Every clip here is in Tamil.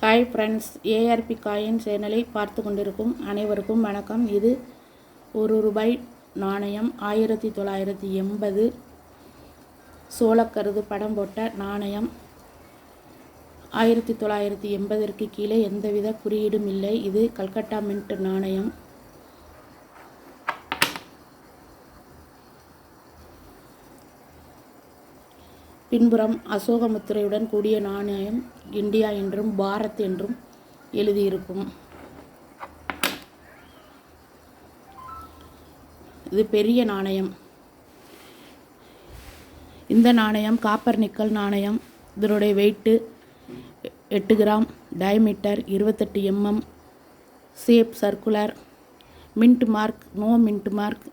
ஹாய் ஃப்ரெண்ட்ஸ் ஏஆர்பி காயின் சேனலை பார்த்து கொண்டிருக்கும் அனைவருக்கும் வணக்கம். இது ஒரு ரூபாய் நாணயம் ஆயிரத்தி தொள்ளாயிரத்தி எண்பது. சோளக்கருது படம் போட்ட நாணயம் ஆயிரத்தி தொள்ளாயிரத்தி எண்பதற்கு கீழே எந்தவித குறியீடும் இல்லை. இது கல்கட்டா மின்ட் நாணயம். பின்புறம் அசோக முத்திரையுடன் கூடிய நாணயம் இந்தியா என்றும் பாரத் என்றும் எழுதியிருக்கும். இது பெரிய நாணயம். இந்த நாணயம் காப்பர் நிக்கல் நாணயம். இதனுடைய வெயிட்டு எட்டு கிராம். டயமீட்டர் இருபத்தெட்டு MM shape circular mint mark no mint mark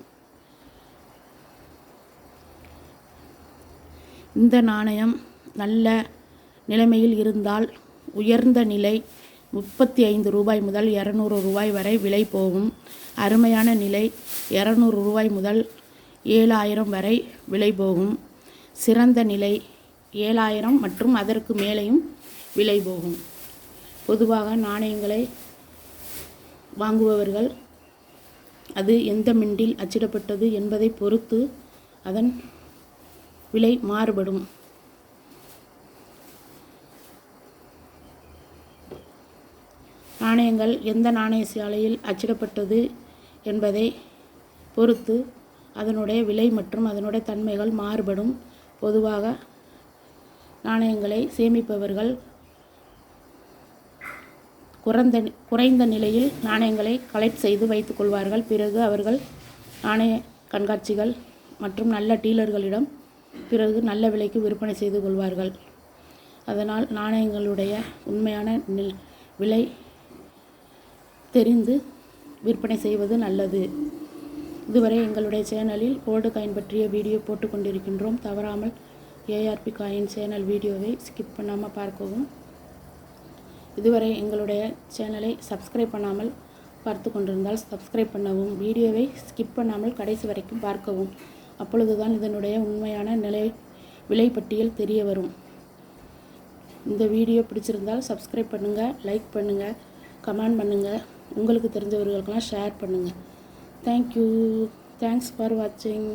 இந்த நாணயம் நல்ல நிலைமையில் இருந்தால் உயர்ந்த நிலை முப்பத்தி ஐந்து ரூபாய் முதல் இரநூறு ரூபாய் வரை விலை போகும். அருமையான நிலை இரநூறு ரூபாய் முதல் ஏழாயிரம் வரை விலை போகும். சிறந்த நிலை ஏழாயிரம் மற்றும் அதற்கு மேலேயும் விலை போகும். பொதுவாக நாணயங்களை வாங்குபவர்கள் அது எந்த மிண்டில் அச்சிடப்பட்டது என்பதை பொறுத்து அதன் விலை மாறுபடும். நாணயங்கள் எந்த நாணய சாலையில் அச்சிடப்பட்டது என்பதை பொறுத்து அதனுடைய விலை மற்றும் அதனுடைய தன்மைகள் மாறுபடும். பொதுவாக நாணயங்களை சேமிப்பவர்கள் குறைந்த குறைந்த நிலையில் நாணயங்களை கலெக்ட் செய்து வைத்துக் கொள்வார்கள். பிறகு அவர்கள் நாணய கண்காட்சிகள் மற்றும் நல்ல டீலர்களிடம் பிறகு நல்ல விலைக்கு விற்பனை செய்து கொள்வார்கள். அதனால் நாணயங்களுடைய உண்மையான நில் விலை தெரிந்து விற்பனை செய்வது நல்லது. இதுவரை எங்களுடைய சேனலில் கோல்டு காயின் பற்றிய வீடியோ போட்டுக்கொண்டிருக்கின்றோம் தவறாமல் ஏஆர்பி காயின் சேனல் வீடியோவை ஸ்கிப் பண்ணாமல் பார்க்கவும். இதுவரை எங்களுடைய சேனலை சப்ஸ்கிரைப் பண்ணாமல் பார்த்து கொண்டிருந்தால் சப்ஸ்கிரைப் பண்ணவும். வீடியோவை ஸ்கிப் பண்ணாமல் கடைசி வரைக்கும் பார்க்கவும். அப்பொழுதுதான் இதனுடைய உண்மையான நிலை விலை பட்டியல் தெரிய வரும். இந்த வீடியோ பிடிச்சிருந்தால் சப்ஸ்கிரைப் பண்ணுங்கள் லைக் பண்ணுங்கள் கமெண்ட் பண்ணுங்கள் உங்களுக்கு தெரிஞ்சவர்களுக்கெல்லாம் ஷேர் பண்ணுங்கள் தேங்க்யூ தேங்க்ஸ் ஃபார் வாட்சிங்